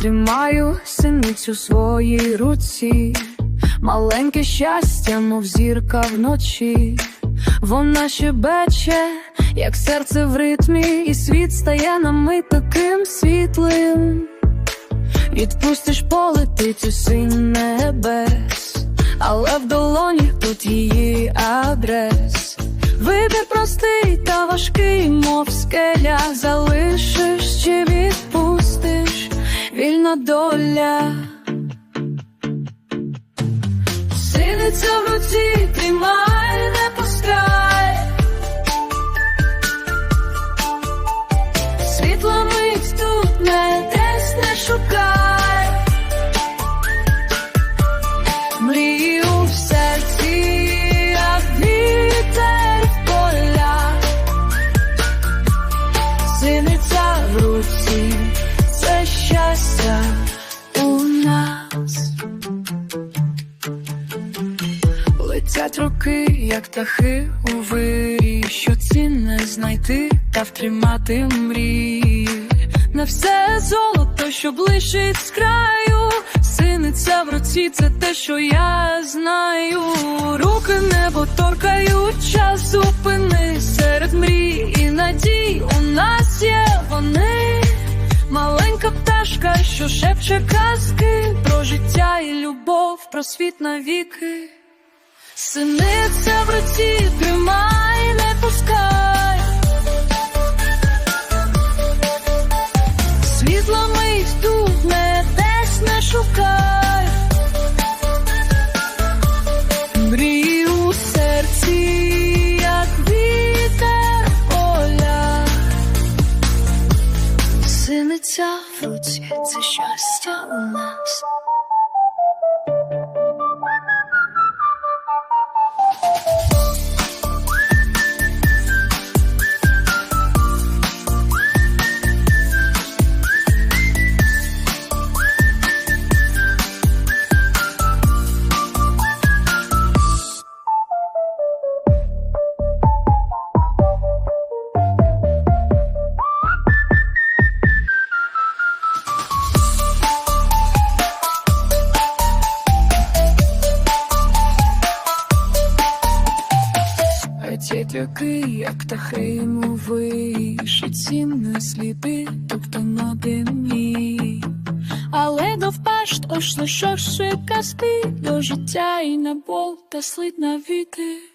тримаю синицю в своїй руці, маленьке щастя, мов зірка вночі. Вона щебече, як серце в ритмі, і світ стає на мить таким світлим. Відпустиш полетить у синь небес, але в долоні тут її адрес. Вибір простий та важкий, мов скеля, залишиш чи відпустиш, вільна доля. Синиця в руці, тримай, Летять як птахи у вирі, що цінне знайти та втримати мрії. На все золото, що блищить з краю, синиця в руці, це те, що я знаю. Руки небо торкають, час зупини серед мрій і надій. У нас є вони. Маленька пташка, що шепче казки про життя і любов, про світ навіки. Синиця в руці, тримай, не пускай. Світла мить тут не десь не шукай. Мрій у серці, як вітер поля. Синиця в руці, це щастя у нас. Роки, як та мови, що цінне сліди, тобто на димі. Але довпаш впашт, що ж каски до життя і на бол та слід навіки. У.